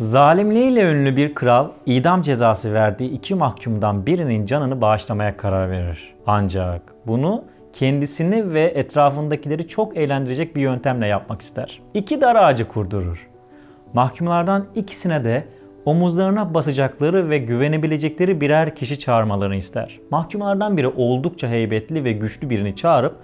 Zalimliğiyle ünlü bir kral idam cezası verdiği iki mahkumdan birinin canını bağışlamaya karar verir. Ancak bunu kendisini ve etrafındakileri çok eğlendirecek bir yöntemle yapmak ister. İki dar ağacı kurdurur. Mahkumlardan ikisine de omuzlarına basacakları ve güvenebilecekleri birer kişi çağırmalarını ister. Mahkumlardan biri oldukça heybetli ve güçlü birini çağırıp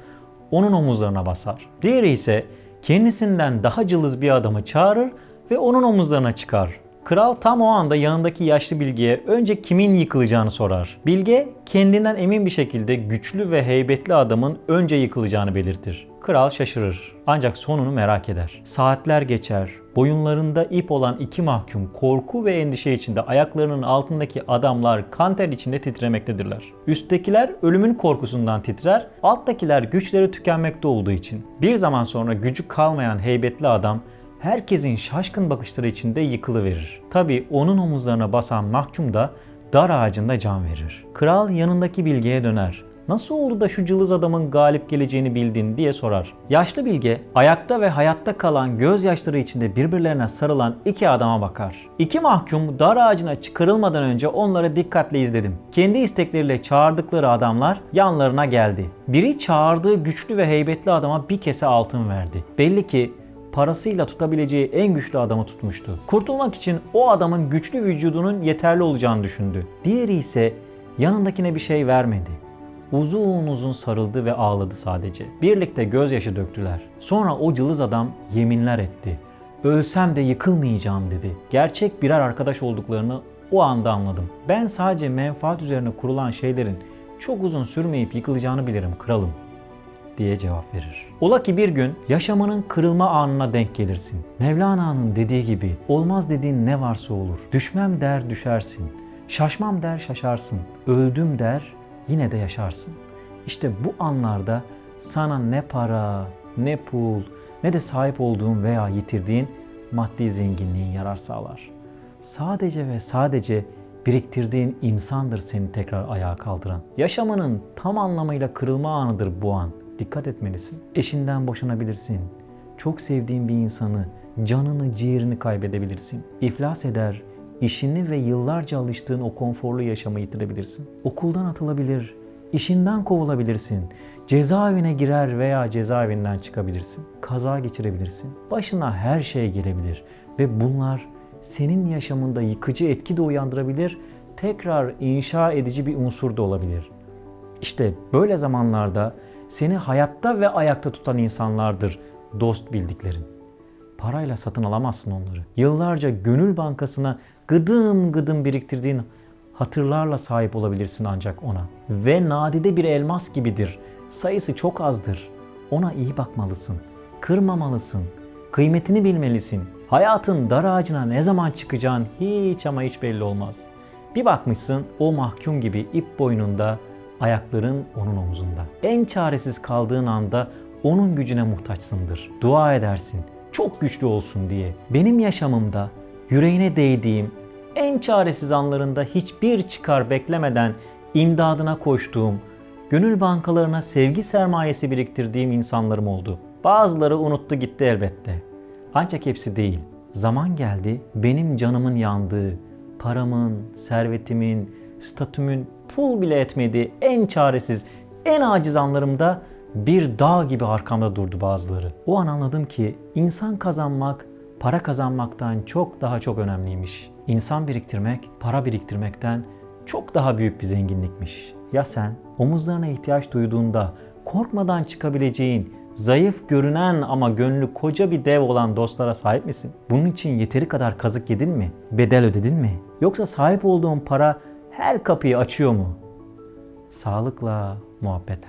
onun omuzlarına basar. Diğeri ise kendisinden daha cılız bir adamı çağırır ve onun omuzlarına çıkar. Kral tam o anda yanındaki yaşlı bilgeye önce kimin yıkılacağını sorar. Bilge kendinden emin bir şekilde güçlü ve heybetli adamın önce yıkılacağını belirtir. Kral şaşırır ancak sonunu merak eder. Saatler geçer. Boyunlarında ip olan iki mahkum korku ve endişe içinde ayaklarının altındaki adamlar kan ter içinde titremektedirler. Üsttekiler ölümün korkusundan titrer, alttakiler güçleri tükenmekte olduğu için. Bir zaman sonra gücü kalmayan heybetli adam herkesin şaşkın bakışları içinde yıkılıverir. Tabi onun omuzlarına basan mahkum da dar ağacında can verir. Kral yanındaki bilgeye döner. Nasıl oldu da şu cılız adamın galip geleceğini bildin diye sorar. Yaşlı bilge ayakta ve hayatta kalan gözyaşları içinde birbirlerine sarılan iki adama bakar. İki mahkum dar ağacına çıkarılmadan önce onları dikkatle izledim. Kendi istekleriyle çağırdıkları adamlar yanlarına geldi. Biri çağırdığı güçlü ve heybetli adama bir kese altın verdi. Belli ki parasıyla tutabileceği en güçlü adamı tutmuştu. Kurtulmak için o adamın güçlü vücudunun yeterli olacağını düşündü. Diğeri ise yanındakine bir şey vermedi. Uzun uzun sarıldı ve ağladı sadece. Birlikte gözyaşı döktüler. Sonra o cılız adam yeminler etti. Ölsem de yıkılmayacağım dedi. Gerçek birer arkadaş olduklarını o anda anladım. Ben sadece menfaat üzerine kurulan şeylerin çok uzun sürmeyip yıkılacağını bilirim kralım diye cevap verir. Ola ki bir gün yaşamanın kırılma anına denk gelirsin. Mevlana'nın dediği gibi olmaz dediğin ne varsa olur. Düşmem der düşersin. Şaşmam der şaşarsın. Öldüm der yine de yaşarsın. İşte bu anlarda sana ne para, ne pul, ne de sahip olduğun veya yitirdiğin maddi zenginliğin yarar sağlar. Sadece ve sadece biriktirdiğin insandır seni tekrar ayağa kaldıran. Yaşamanın tam anlamıyla kırılma anıdır bu an. Dikkat etmelisin. Eşinden boşanabilirsin. Çok sevdiğin bir insanı, canını, ciğerini kaybedebilirsin. İflas eder, işini ve yıllarca alıştığın o konforlu yaşamı yitirebilirsin. Okuldan atılabilir, işinden kovulabilirsin. Cezaevine girer veya cezaevinden çıkabilirsin. Kaza geçirebilirsin. Başına her şey gelebilir ve bunlar senin yaşamında yıkıcı etki de uyandırabilir, tekrar inşa edici bir unsur da olabilir. İşte böyle zamanlarda seni hayatta ve ayakta tutan insanlardır dost bildiklerin. Parayla satın alamazsın onları. Yıllarca gönül bankasına gıdım gıdım biriktirdiğin hatırlarla sahip olabilirsin ancak ona. Ve nadide bir elmas gibidir. Sayısı çok azdır. Ona iyi bakmalısın. Kırmamalısın. Kıymetini bilmelisin. Hayatın dar ağacına ne zaman çıkacağın hiç ama hiç belli olmaz. Bir bakmışsın o mahkum gibi ip boynunda, ayakların onun omuzunda. En çaresiz kaldığın anda onun gücüne muhtaçsındır. Dua edersin çok güçlü olsun diye. Benim yaşamımda yüreğine değdiğim, en çaresiz anlarında hiçbir çıkar beklemeden imdadına koştuğum, gönül bankalarına sevgi sermayesi biriktirdiğim insanlarım oldu. Bazıları unuttu gitti elbette. Ancak hepsi değil. Zaman geldi benim canımın yandığı, paramın, servetimin, statümün pul bile etmediği en çaresiz, en aciz anlarımda bir dağ gibi arkamda durdu bazıları. O an anladım ki insan kazanmak para kazanmaktan çok daha çok önemliymiş. İnsan biriktirmek para biriktirmekten çok daha büyük bir zenginlikmiş. Ya sen omuzlarına ihtiyaç duyduğunda korkmadan çıkabileceğin, zayıf görünen ama gönlü koca bir dev olan dostlara sahip misin? Bunun için yeteri kadar kazık yedin mi? Bedel ödedin mi? Yoksa sahip olduğun para her kapıyı açıyor mu? Sağlıkla, muhabbetle